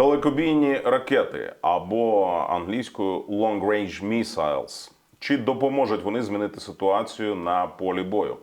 Далекобійні ракети або англійською Long Range Missiles. Чи допоможуть вони змінити ситуацію на полі бою?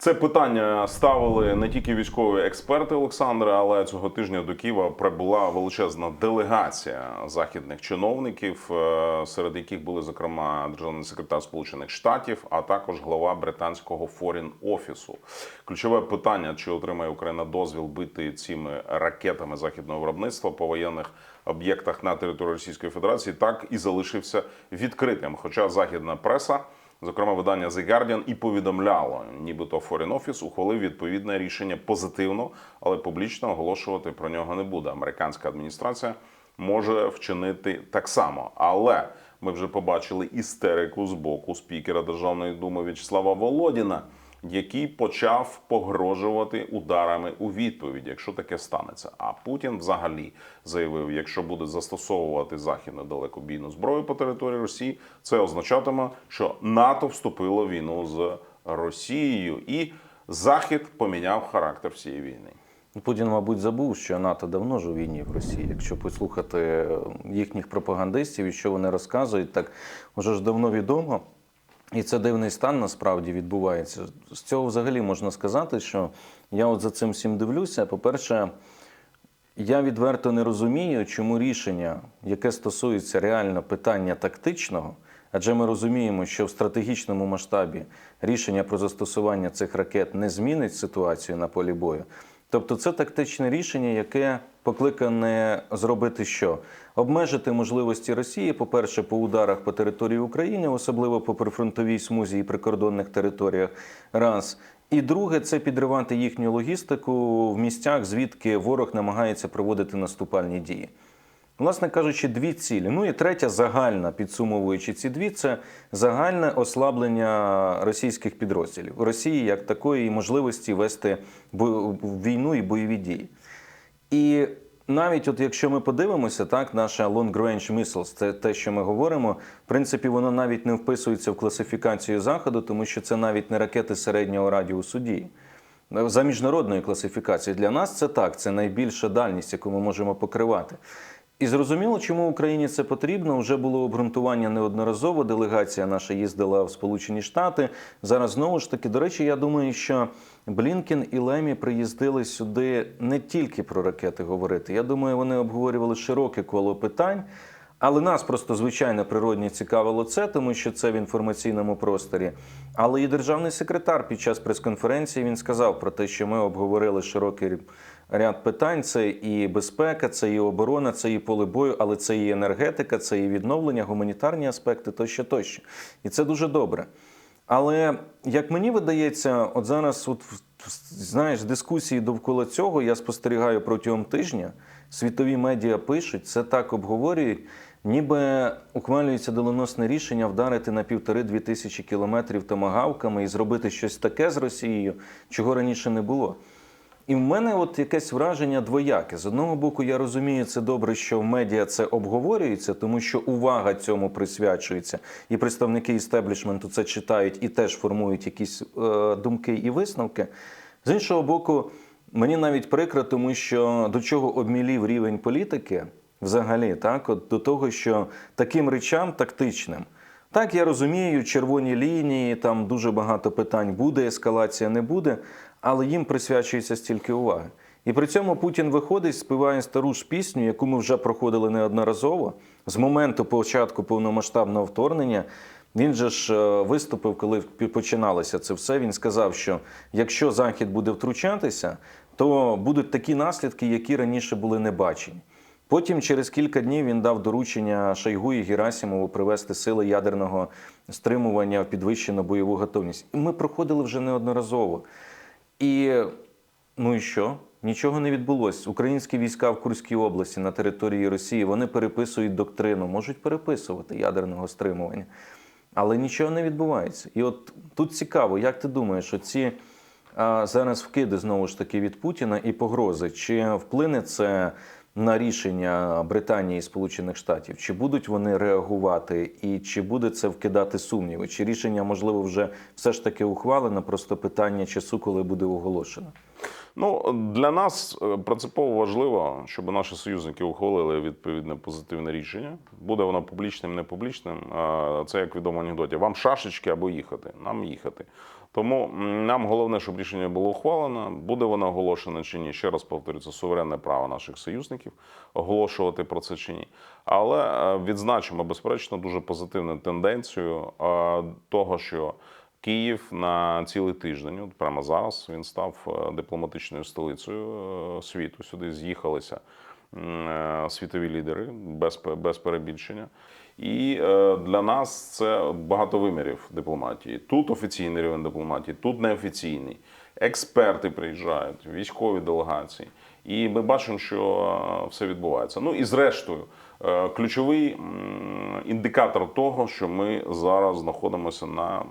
Це питання ставили не тільки військові експерти Олександра, але цього тижня до Києва прибула величезна делегація західних чиновників, е, серед яких були зокрема державний секретар Сполучених Штатів, а також глава британського форін офісу. Ключове питання: чи отримає Україна дозвіл бити цими ракетами західного виробництва по воєнних об'єктах на території Російської Федерації, так і залишився відкритим. Хоча західна преса. Зокрема, видання The Guardian і повідомляло, нібито Foreign Office ухвалив відповідне рішення позитивно, але публічно оголошувати про нього не буде. Американська адміністрація може вчинити так само. Але ми вже побачили істерику з боку спікера Державної думи В'ячеслава Володіна, який почав погрожувати ударами у відповідь, якщо таке станеться. А Путін взагалі заявив, якщо буде застосовувати західну далекобійну зброю по території Росії, це означатиме, що НАТО вступило в війну з Росією, і Захід поміняв характер всієї війни. Путін, мабуть, забув, що НАТО давно ж у війні в Росії. Якщо послухати їхніх пропагандистів і що вони розказують, так вже ж давно відомо. І це дивний стан насправді відбувається. З цього взагалі можна сказати, що я от за цим всім дивлюся. По-перше, я відверто не розумію, чому рішення, яке стосується реально питання тактичного, адже ми розуміємо, що в стратегічному масштабі рішення про застосування цих ракет не змінить ситуацію на полі бою. Тобто це тактичне рішення, яке покликане зробити що? Обмежити можливості Росії, по-перше, по ударах по території України, особливо по прифронтовій смузі і прикордонних територіях. Раз. І друге, це підривати їхню логістику в місцях, звідки ворог намагається проводити наступальні дії. Власне кажучи, дві цілі. Ну і третя загальна, підсумовуючи ці дві, це загальне ослаблення російських підрозділів Росії як такої можливості вести війну і бойові дії. І навіть от якщо ми подивимося, так, наша long range missiles, це те, що ми говоримо, в принципі, воно навіть не вписується в класифікацію заходу, тому що це навіть не ракети середнього радіусу дії. За міжнародною класифікацією для нас це так, це найбільша дальність, яку ми можемо покривати. І зрозуміло, чому Україні це потрібно. Вже було обґрунтування неодноразово. Делегація наша їздила в Сполучені Штати. Зараз знову ж таки, до речі, я думаю, що Блінкен і Лемі приїздили сюди не тільки про ракети говорити. Я думаю, вони обговорювали широке коло питань. Але нас просто звичайно природні цікавило це, тому що це в інформаційному просторі. Але і державний секретар під час прес-конференції він сказав про те, що ми обговорили широкий ряд питань: це і безпека, це і оборона, це і поле бою, але це і енергетика, це і відновлення, гуманітарні аспекти тощо, тощо. І це дуже добре. Але як мені видається, от зараз, от знаєш, дискусії довкола цього я спостерігаю протягом тижня. Світові медіа пишуть, це так обговорюють, ніби ухвалюється доленосне рішення вдарити на півтори-дві тисячі кілометрів томагавками і зробити щось таке з Росією, чого раніше не було. І в мене от якесь враження двояке. З одного боку, я розумію, це добре, що в медіа це обговорюється, тому що увага цьому присвячується, і представники істеблішменту це читають і теж формують якісь е, думки і висновки. З іншого боку, мені навіть прикро, тому що до чого обмілів рівень політики взагалі, так, от до того, що таким речам тактичним. Так, я розумію, червоні лінії, там дуже багато питань буде, ескалація не буде, але їм присвячується стільки уваги. І при цьому Путін виходить, співає стару ж пісню, яку ми вже проходили неодноразово. З моменту початку повномасштабного вторгнення він же ж е, виступив, коли починалося це все. Він сказав, що якщо Захід буде втручатися, то будуть такі наслідки, які раніше були не бачені. Потім через кілька днів він дав доручення Шойгу і Герасимову привести сили ядерного стримування в підвищену бойову готовність. І ми проходили вже неодноразово. І ну і що? Нічого не відбулось. Українські війська в Курській області на території Росії вони переписують доктрину, можуть переписувати ядерного стримування, але нічого не відбувається. І от тут цікаво, як ти думаєш, оці а, зараз вкиди знову ж таки від Путіна і погрози, чи вплине це на рішення Британії і Сполучених Штатів? Чи будуть вони реагувати, і чи буде це вкидати сумніви? Чи рішення можливо вже все ж таки ухвалено? Просто питання часу, коли буде оголошено? Ну для нас е, принципово важливо, щоб наші союзники ухвалили відповідне позитивне рішення. Буде воно публічним, не публічним. Це як відомо анекдоті. Вам шашечки або їхати. Нам їхати. Тому нам головне, щоб рішення було ухвалено. Буде воно оголошено чи ні. Ще раз повторю, це суверенне право наших союзників оголошувати про це чи ні. Але е, відзначимо безперечно дуже позитивну тенденцію е, того, що Київ на цілий тиждень, от прямо зараз, він став е, дипломатичною столицею світу. Сюди з'їхалися світові лідери без, без перебільшення. І е, для нас це багато вимірів дипломатії. Тут офіційний рівень дипломатії, тут неофіційний. Експерти приїжджають, військові делегації. І ми бачимо, що е, все відбувається. Ну і зрештою, е, ключовий індикатор того, що ми зараз знаходимося на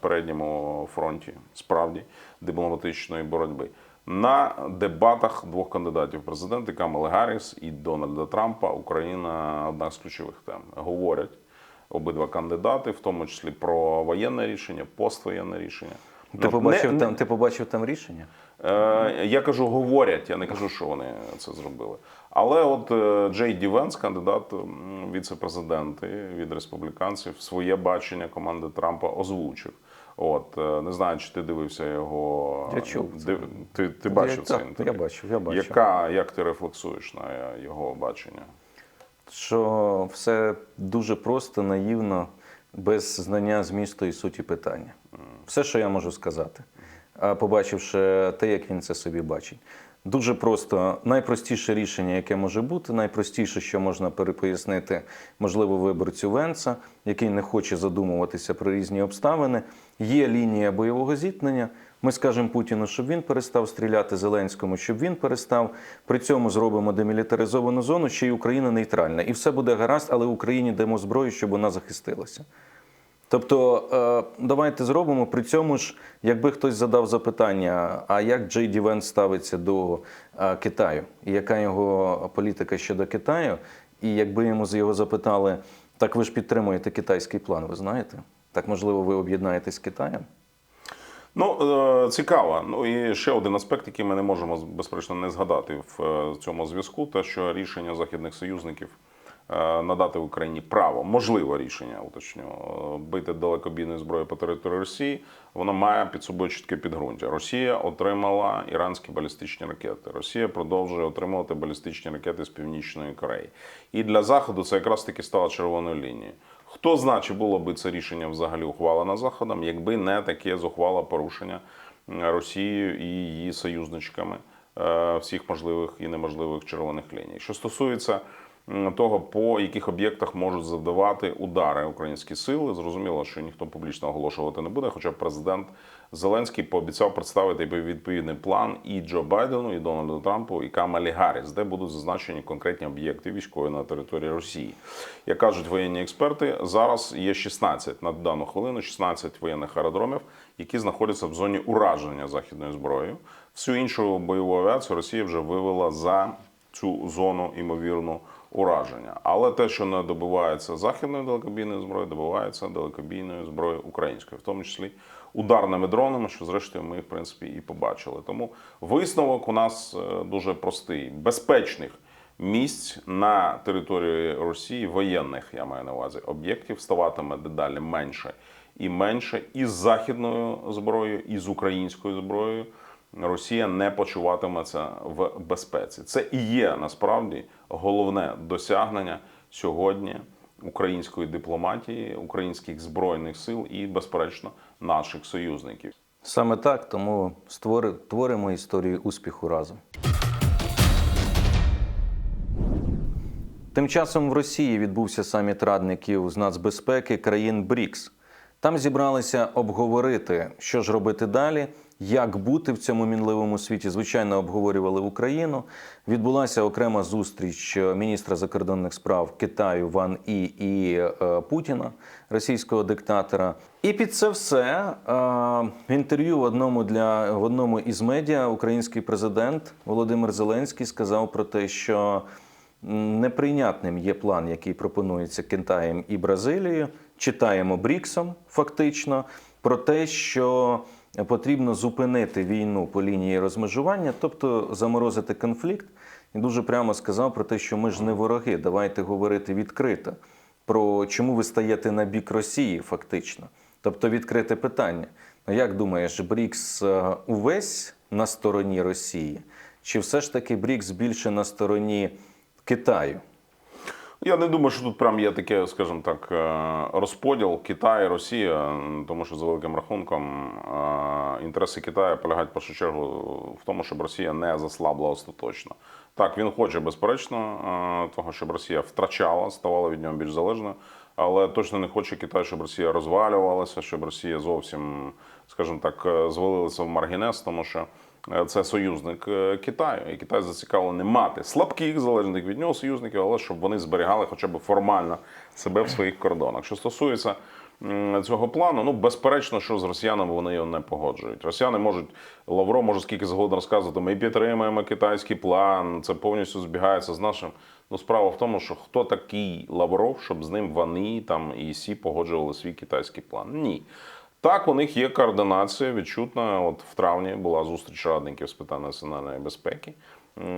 передньому фронті справді дипломатичної боротьби. На дебатах двох кандидатів президенти Камали Гарріс і Дональда Трампа Україна одна з ключових тем. Говорять обидва кандидати, в тому числі про воєнне рішення, поствоєнне рішення. Ти Ну, побачив не- там, ти побачив там рішення? Е, Я кажу, говорять, я не кажу, що вони це зробили. Але от е, Джей Ді Венс, кандидат віце-президенти від республіканців, своє бачення команди Трампа озвучив. От е, не знаю, чи ти дивився його. Я чув. Див- Ти, ти бачив Я- це так, інтерв'ю? я бачив, я бачив. Яка, як ти рефлексуєш на його бачення? що все дуже просто, наївно, без знання змісту і суті питання. Все, що я можу сказати, побачивши те, як він це собі бачить. Дуже просто, найпростіше рішення, яке може бути, найпростіше, що можна перепояснити, можливо, виборцю Венца, який не хоче задумуватися про різні обставини. Є лінія бойового зіткнення. Ми скажемо Путіну, щоб він перестав стріляти Зеленському, щоб він перестав. При цьому зробимо демілітаризовану зону, ще й Україна нейтральна. І все буде гаразд, але Україні дамо зброю, щоб вона захистилася. Тобто, е, давайте зробимо. При цьому ж, якби хтось задав запитання, а як Джей Ді Венс ставиться до е, Китаю, і яка його політика щодо Китаю, і якби йому його запитали, так ви ж підтримуєте китайський план, ви знаєте? Так можливо, ви об'єднаєтесь з Китаєм? Ну, е, цікаво. Ну і ще один аспект, який ми не можемо безперечно не згадати в е, цьому зв'язку, те, що рішення західних союзників е, надати Україні право, можливе рішення, уточню, бити далекобійною зброєю по території Росії, воно має під собою чітке підґрунтя. Росія отримала іранські балістичні ракети. Росія продовжує отримувати балістичні ракети з Північної Кореї. І для Заходу це якраз таки стало червоною лінією. Хто знає, чи було би це рішення взагалі ухвалено Заходом, якби не таке зухвале порушення Росією і її союзничками е, всіх можливих і неможливих червоних ліній. Що стосується того, по яких об'єктах можуть завдавати удари українські сили, зрозуміло, що ніхто публічно оголошувати не буде. Хоча президент Зеленський пообіцяв представити відповідний план і Джо Байдену, і Дональду Трампу, і Камалі Гарріс, де будуть зазначені конкретні об'єкти військові на території Росії. Як кажуть воєнні експерти, зараз є 16 на дану хвилину, 16 воєнних аеродромів, які знаходяться в зоні ураження західною зброєю. Всю іншу бойову авіацію Росія вже вивела за цю зону ймовірну ураження. Але те, що не добивається західною далекобійною зброєю, добивається далекобійною зброєю українською, в тому числі ударними дронами, що зрештою ми в принципі і побачили. Тому висновок у нас е, дуже простий: безпечних місць на території Росії, воєнних, я маю на увазі, об'єктів ставатиме дедалі менше і менше із західною зброєю, і з українською зброєю. Росія не почуватиметься в безпеці. Це і є насправді головне досягнення сьогодні української дипломатії, українських збройних сил і, безперечно, наших союзників. Саме так, тому створи, творимо історію успіху разом. Тим часом в Росії відбувся саміт радників з нацбезпеки країн БРІКС. Там зібралися обговорити, що ж робити далі, як бути в цьому мінливому світі, звичайно, обговорювали Україну. Відбулася окрема зустріч е, міністра закордонних справ Китаю Ван І і е, Путіна, російського диктатора. І під це все е, в інтерв'ю в одному для в одному із медіа український президент Володимир Зеленський сказав про те, що неприйнятним є план, який пропонується Китаєм і Бразилією. Читаємо Бріксом, фактично, про те, що потрібно зупинити війну по лінії розмежування, тобто заморозити конфлікт. І дуже прямо сказав про те, що ми ж не вороги. Давайте говорити відкрито про чому ви стаєте на бік Росії, фактично. Тобто відкрите питання. Ну як думаєш, Брікс е, увесь на стороні Росії, чи все ж таки Брікс більше на стороні Китаю? Я не думаю, що тут прям є таке, скажімо так, е, розподіл Китай, Росія, тому що за великим рахунком е, інтереси Китаю полягають в першу чергу в тому, щоб Росія не заслабла остаточно. Так, він хоче, безперечно, е, того, щоб Росія втрачала, ставала від нього більш залежною, але точно не хоче Китай, щоб Росія розвалювалася, щоб Росія зовсім, скажімо так, звалилася в маргінес, тому що. Е, Це союзник е, Китаю, і Китай зацікавлений мати слабких залежних від нього союзників, але щоб вони зберігали хоча б формально себе в своїх кордонах. Що стосується цього плану, ну безперечно, що з росіянами вони його не погоджують. Росіяни можуть Лавров може скільки згодом розказувати. Ми підтримуємо китайський план. Це повністю збігається з нашим. Ну, справа в тому, що хто такий Лавров, щоб з ним вони там і Сі погоджували свій китайський план? Ні. Так, у них є координація відчутна. От в травні була зустріч радників з питань національної безпеки,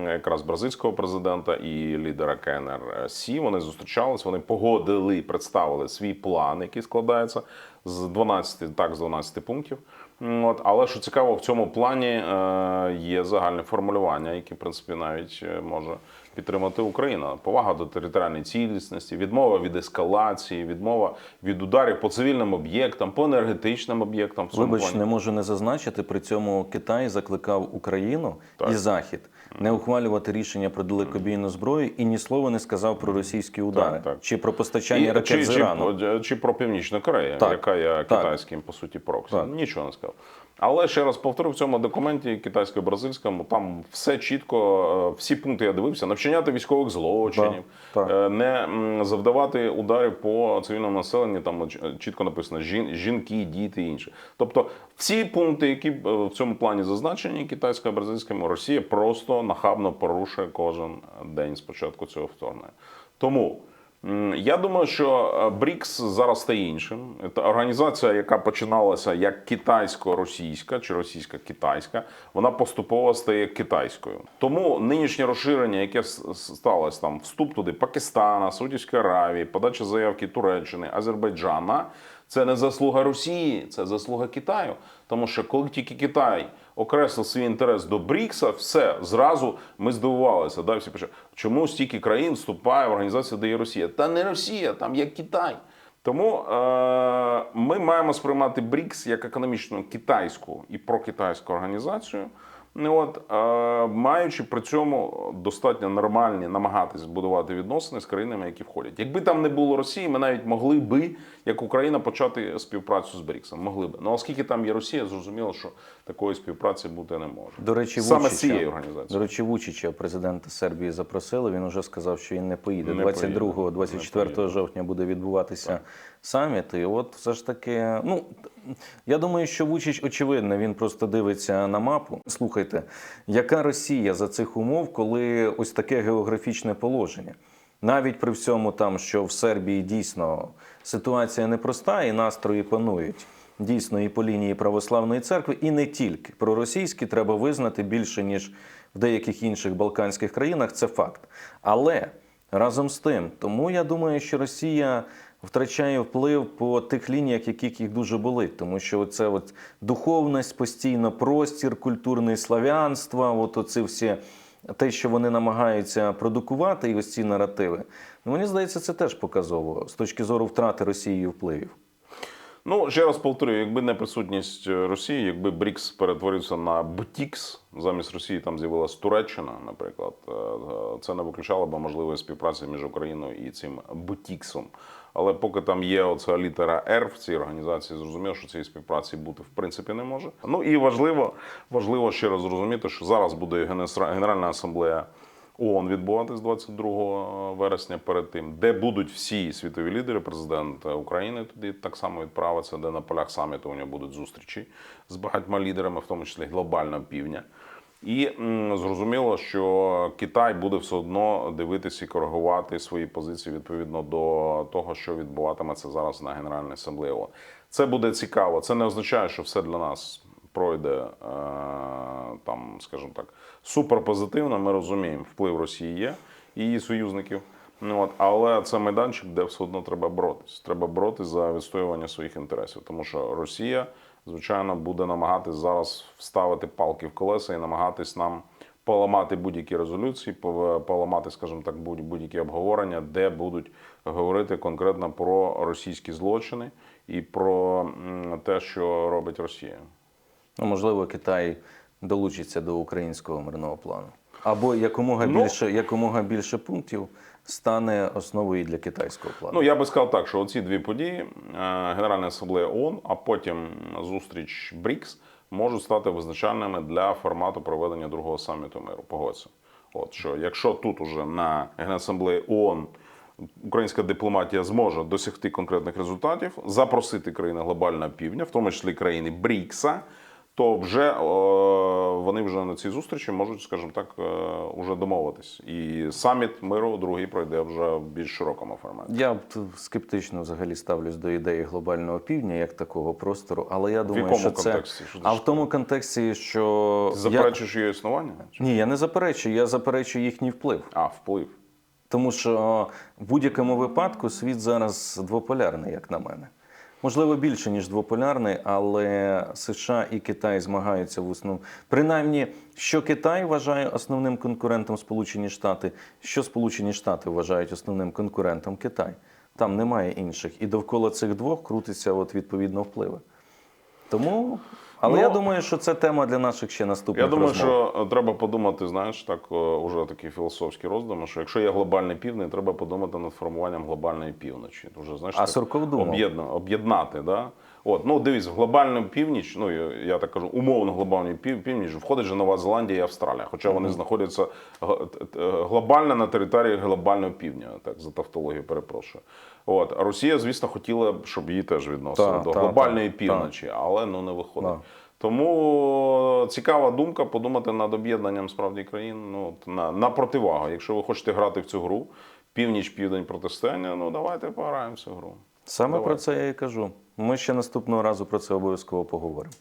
якраз бразильського президента і лідера КНР Сі. Вони зустрічались, вони погодили, представили свій план, який складається з 12, так, з 12 пунктів. От, але що цікаво, в цьому плані е, є загальне формулювання, яке, в принципі, навіть е, може підтримати Україна. Повага до територіальної цілісності, відмова від ескалації, відмова від ударів по цивільним об'єктам, по енергетичним об'єктам. Вибач, не можу не зазначити. При цьому Китай закликав Україну Так. і Захід не ухвалювати рішення про далекобійну зброю і ні слова не сказав про російські удари Так, так. чи про постачання І, ракет чи, з чи, Ірану. чи про Північну Корею, Так, яка є так. китайським, по суті, проксі. Нічого не сказав. Але ще раз повторю, в цьому документі китайсько-бразильському там все чітко, е, всі пункти я дивився, не вчиняти військових злочинів, Так, так. е, не завдавати ударів по цивільному населенню, там чітко написано жінки, діти і інше. Тобто всі пункти, які е, в цьому плані зазначені китайсько-бразильському, Росія просто нахабно порушує кожен день з початку цього вторгнення. Тому. Я думаю, що е, БРІКС зараз стає іншим. Це організація, яка починалася як китайсько-російська чи російсько-китайська, вона поступово стає китайською. Тому нинішнє розширення, яке сталося там, вступ туди Пакистана, Саудівської Аравії, подача заявки Туреччини, Азербайджана, це не заслуга Росії, це заслуга Китаю. Тому що коли тільки Китай окреслив свій інтерес до Брікса, все зразу ми здивувалися. Да, всі почали, чому стільки країн вступає в організацію, де є Росія? Та не Росія, там є Китай. Тому е, ми маємо сприймати БРІКС як економічно китайську і прокитайську організацію. Ну, От, е, маючи при цьому достатньо нормальні намагатись будувати відносини з країнами, які входять. Якби там не було Росії, ми навіть могли би, як Україна, почати співпрацю з БРІКСом. Могли би. Ну оскільки там є Росія, зрозуміло, що такої співпраці бути не може. До речі, саме Вучича, з цієї організації. До речі, Вучича, президента Сербії, запросили. Він вже сказав, що він не поїде. Не 22-24 поїде. Не жовтня буде відбуватися саміт. І от все ж таки, ну я думаю, що Вучич очевидно, він просто дивиться на мапу. Слухайте, яка Росія за цих умов, коли ось таке географічне положення? Навіть при всьому там, що в Сербії дійсно ситуація непроста і настрої панують. Дійсно, і по лінії православної церкви, і не тільки проросійські треба визнати більше ніж в деяких інших балканських країнах. Це факт. Але разом з тим, тому я думаю, що Росія втрачає вплив по тих лініях, яких їх дуже болить, тому що це от духовність, постійно простір, культурне славянство, от оці всі. Те, що вони намагаються продукувати, і ось ці наративи, ну мені здається, це теж показово з точки зору втрати Росією впливів. Ну, ще раз повторюю, якби не присутність Росії, якби БРІКС перетворився на БТІКС, замість Росії там з'явилась Туреччина, наприклад, е, це не виключало б можливої співпраці між Україною і цим БТІКСом. Але поки там є оця літера Р в цій організації, зрозуміло, що цієї співпраці бути в принципі не може. Ну і важливо, важливо ще раз зрозуміти, що зараз буде Генеральна асамблея ООН відбуватись 22 вересня перед тим, де будуть всі світові лідери, президент України тоді так само відправиться, де на полях саміту у нього будуть зустрічі з багатьма лідерами, в тому числі глобального півдня. І зрозуміло, що Китай буде все одно дивитися і коригувати свої позиції відповідно до того, що відбуватиметься зараз на Генеральній асамблеї ООН. Це буде цікаво. Це не означає, що все для нас пройде е, там, скажімо так, суперпозитивно. Ми розуміємо, вплив Росії є і її союзників. Ну, от, але це майданчик, де все одно треба боротись. Треба боротись за відстоювання своїх інтересів, тому що Росія, звичайно, буде намагатись зараз вставити палки в колеса і намагатись нам поламати будь-які резолюції, поламати, скажімо так, будь- будь-які обговорення, де будуть говорити конкретно про російські злочини і про те, що робить Росія. Ну, можливо, Китай долучиться до українського мирного плану. Або якомога Ну- більше, якомога більше пунктів стане основою для китайського плану. Ну я би сказав так, що оці дві події, е, Генеральна асамблея ООН, а потім зустріч БРІКС, можуть стати визначальними для формату проведення другого саміту миру. Погодься. От що якщо тут уже на Генасамблеї ООН українська дипломатія зможе досягти конкретних результатів, запросити країни глобального півдня, в тому числі країни БРІКСа, то вже е, вони вже на цій зустрічі можуть, скажімо так, е, уже домовитись. І саміт миру другий пройде вже в більш широкому форматі. Я б скептично взагалі ставлюсь до ідеї глобального півдня як такого простору, але я думаю, якому що це? Що а в тому контексті, що Ти я... її існування? ні, я не заперечую, я заперечую їхній вплив. А, вплив. Тому що в будь-якому випадку світ зараз двополярний, як на мене. Можливо, більше, ніж двополярний, але США і Китай змагаються в основному. Принаймні, що Китай вважає основним конкурентом Сполучені Штати, що Сполучені Штати вважають основним конкурентом Китай. Там немає інших. І довкола цих двох крутиться от відповідно впливи. Тому, але Ну, я думаю, що це тема для наших ще наступних Я думаю, розмов. що е, треба подумати, знаєш, так е, уже такі філософські роздуми, що якщо є глобальний південь, треба подумати над формуванням глобальної півночі. Уже, знаєш, А так об'єдна- об'єднати. Да? От, ну дивись, в глобальну північ, ну я, так кажу, умовно глобальну північ входить же Нова Зеландія і Австралія, хоча вони знаходяться т- глобально на території глобального півдня, так за тавтологію перепрошую. От Росія, звісно, хотіла б, щоб її теж відносили Та, до та, глобальної та, півночі, але ну не виходить. Да. Тому цікава думка подумати над об'єднанням справді країн ну, на, на противагу. Якщо ви хочете грати в цю гру, північ, південь протистояння, ну давайте пограємо в цю гру. Саме Давай. про це я і кажу. Ми ще наступного разу про це обов'язково поговоримо.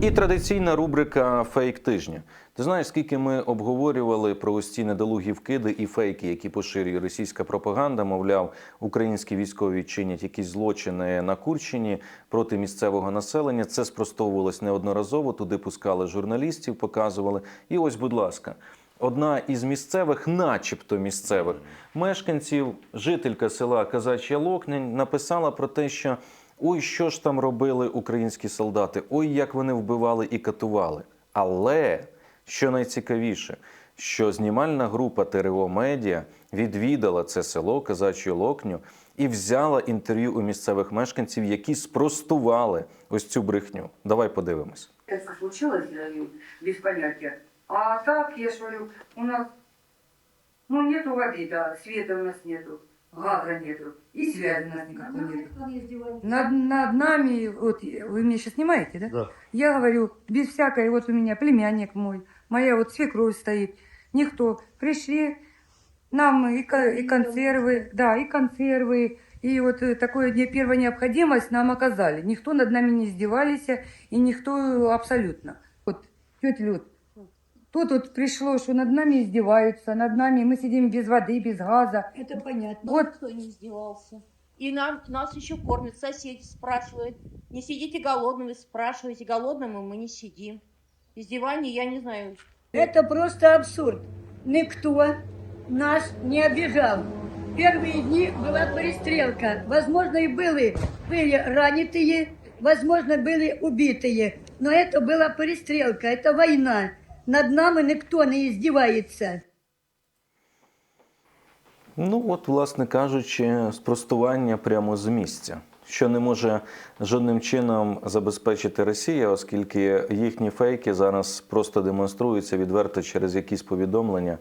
І традиційна рубрика Фейк тижня. Ти знаєш, скільки ми обговорювали про ось ці недолугі вкиди і фейки, які поширює російська пропаганда. Мовляв, українські військові чинять якісь злочини на Курщині проти місцевого населення. Це спростовувалось неодноразово. Туди пускали журналістів, показували. І ось, будь ласка, одна із місцевих, начебто місцевих мешканців, жителька села Казачя Локнень, написала про те, що ой, що ж там робили українські солдати, ой, як вони вбивали і катували. Але що найцікавіше, що знімальна група ТРО Медіа відвідала це село Казачу Локню і взяла інтерв'ю у місцевих мешканців, які спростували ось цю брехню. Давай подивимось. это случилось, я без понятия. А так, я ж говорю, у нас, ну, нету воды, да, света у нас нету, газа нету, и связи у нас никакой нету. Над, над нами, вот, вы меня сейчас снимаете, да? Да. Я говорю, без всякой, вот у меня племянник мой, моя вот свекровь стоит, никто. Пришли, нам и, и консервы, да, и консервы, и вот э, такое не первая необходимость нам оказали. Никто над нами не издевались, и никто абсолютно. Вот, тетя Люд, тут вот пришло, что над нами издеваются, над нами мы сидим без воды, без газа. Это понятно. Вот. Никто не издевался. И нам, нас еще кормят, соседи спрашивают. Не сидите голодными, спрашиваете. Голодными мы не сидим. Издевание, я не знаю. Это просто абсурд. Никто нас не обижал. первые дни была перестрелка. Возможно, и были, были ранитые, возможно, были убитые. Но это была перестрелка, это война. Над нами никто не издевается. Ну, от, власне кажучи, спростування прямо з місця, що не може жодним чином забезпечити Росія, оскільки їхні фейки зараз просто демонструються відверто через якісь повідомлення,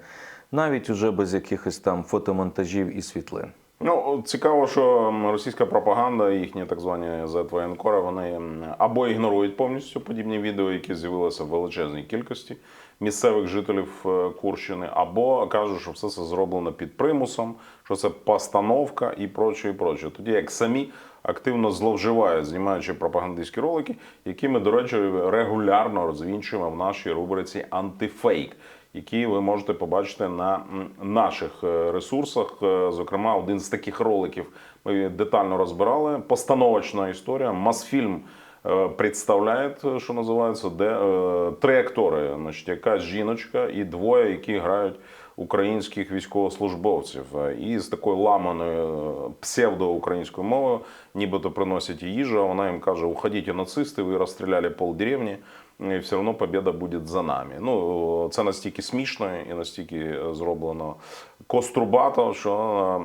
навіть уже без якихось там фотомонтажів і світлин. Ну, цікаво, що російська пропаганда, їхні так звані зетвоєнкори, вони або ігнорують повністю подібні відео, які з'явилися в величезній кількості місцевих жителів е, Курщини, або кажуть, що все це зроблено під примусом, що це постановка і проче, і проче. Тоді як самі активно зловживають, знімаючи пропагандистські ролики, які ми, до речі, регулярно розвінчуємо в нашій рубриці антифейк які ви можете побачити на наших е, ресурсах. Е, Зокрема, один з таких роликів ми детально розбирали. Постановочна історія. Мосфільм е, представляє, що називається, де три актори, значить, якась жіночка і двоє, які грають українських військовослужбовців. І з такою ламаною псевдоукраїнською мовою, нібито приносять їжу, а вона їм каже: Уходіть, нацисти, ви розстріляли полдеревні і все одно побіда буде за нами. Ну це настільки смішно і настільки е, зроблено кострубато, що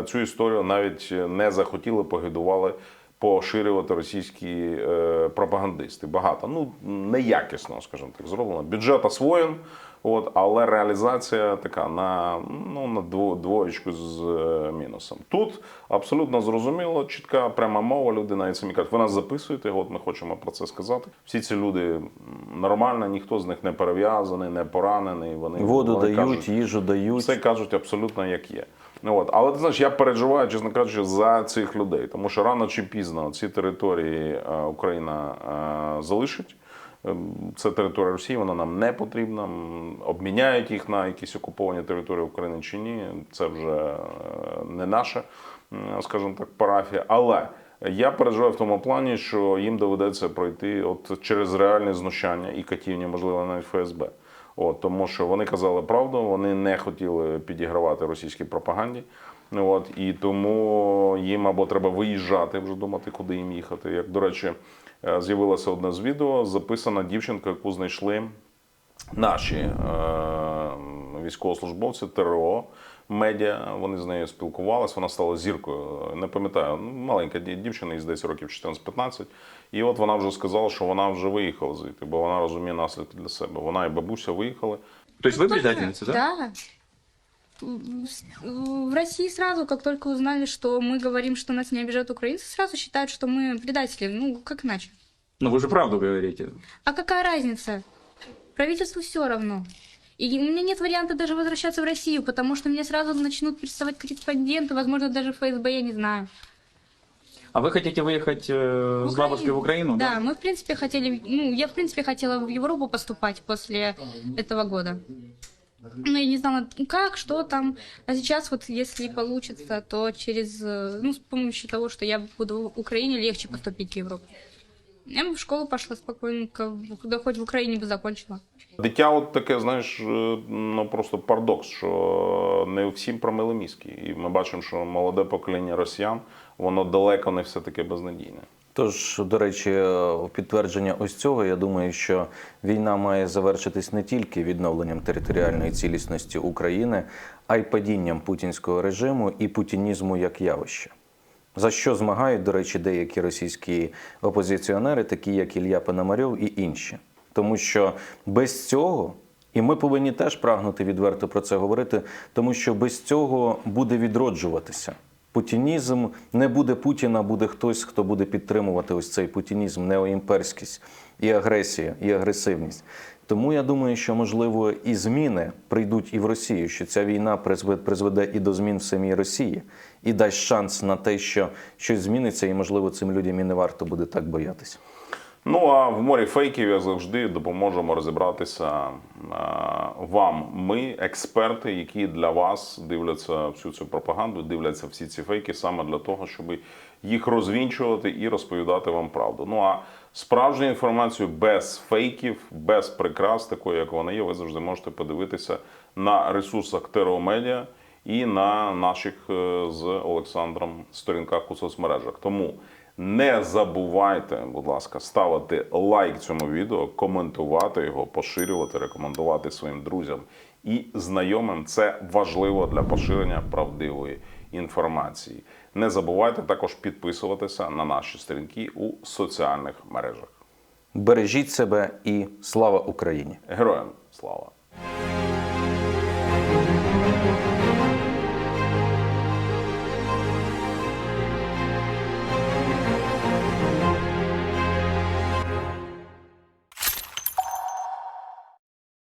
е, цю історію навіть не захотіли, погидували поширювати російські е, пропагандисти. Багато ну неякісно, скажімо так, зроблено. Бюджет освоєн. От, але реалізація така на, ну, на дво- двоєчку з е, мінусом. Тут абсолютно зрозуміло, чітка пряма мова. Люди навіть самі кажуть, ви нас записуєте, от ми хочемо про це сказати. Всі ці люди нормально, ніхто з них не перев'язаний, не поранений. Вони Воду вони дають, кажуть, їжу дають. все кажуть абсолютно як є. От. Але ти знаєш, я переживаю, чесно кажучи, за цих людей, тому що рано чи пізно ці території е, Україна е, залишить. Ем, Це територія Росії, вона нам не потрібна. Обміняють їх на якісь окуповані території України чи ні. Це вже е, не наша, скажімо так, парафія. Але я переживаю в тому плані, що їм доведеться пройти от через реальне знущання і катівні, можливо, навіть ФСБ. От, тому що вони казали правду, вони не хотіли підігравати російській пропаганді. От, і тому їм або треба виїжджати, вже думати, куди їм їхати. Як, до речі, з'явилося одне з відео, записана дівчинка, яку знайшли наші е, військовослужбовці ТРО. Медіа, вони з нею спілкувалися, вона стала зіркою. Не пам'ятаю, ну, маленька дівчина, їй здається, років 14-15. І от вона вже сказала, що вона вже виїхала звідти, бо вона розуміє наслідки для себе. Вона і бабуся виїхали. То есть вы предательница, да? Да. В России сразу, как только узнали, что мы говорим, что нас не обижают украинцы, сразу считают, что мы предатели. Ну, как иначе? Но вы же правду говорите. А какая разница? Правительству все равно. И у меня нет варианта даже возвращаться в Россию, потому что мне сразу начнут приставать корреспонденты, возможно, даже ФСБ, я не знаю. А вы хотите выехать э, с бабушкой в Украину? Да, мы, в принципе, хотели... Ну, я, в принципе, хотела в Европу поступать после этого года. Ну, я не знала, как, что там. А сейчас вот, если получится, то через... э, Ну, с помощью того, что я буду в Украине, легче поступить в Европу. Я бы в школу пошла спокойненько, да хоть в Украине бы закончила. Дитя, от таке, знаєш, е, ну просто парадокс, що не всім промили мізки. І ми бачимо, що молоде покоління росіян, воно далеко не все таке безнадійне. Тож, до речі, в підтвердження ось цього, я думаю, що війна має завершитись не тільки відновленням територіальної цілісності України, а й падінням путінського режиму і путінізму як явища. За що змагають, до речі, деякі російські опозиціонери, такі як Ілля Пономарьов і інші. Тому що без цього, і ми повинні теж прагнути відверто про це говорити, тому що без цього буде відроджуватися. Путінізм не буде Путіна, буде хтось, хто буде підтримувати ось цей путінізм, неоімперськість і агресія, і агресивність. Тому я думаю, що можливо і зміни прийдуть і в Росію, що ця війна призве- призведе і до змін в самій Росії, і дасть шанс на те, що щось зміниться, і можливо цим людям і не варто буде так боятися. Ну а в морі фейків я завжди допоможемо розібратися а, вам. Ми, експерти, які для вас дивляться всю цю пропаганду, дивляться всі ці фейки саме для того, щоб їх розвінчувати і розповідати вам правду. Ну а справжню інформацію без фейків, без прикрас, такої як вона є, ви завжди можете подивитися на ресурсах Теромедіа. і на наших е, з Олександром сторінках у соцмережах. Тому не забувайте, будь ласка, ставити лайк цьому відео, коментувати його, поширювати, рекомендувати своїм друзям і знайомим. Це важливо для поширення правдивої інформації. Не забувайте також підписуватися на наші сторінки у соціальних мережах. Бережіть себе і слава Україні! Героям слава!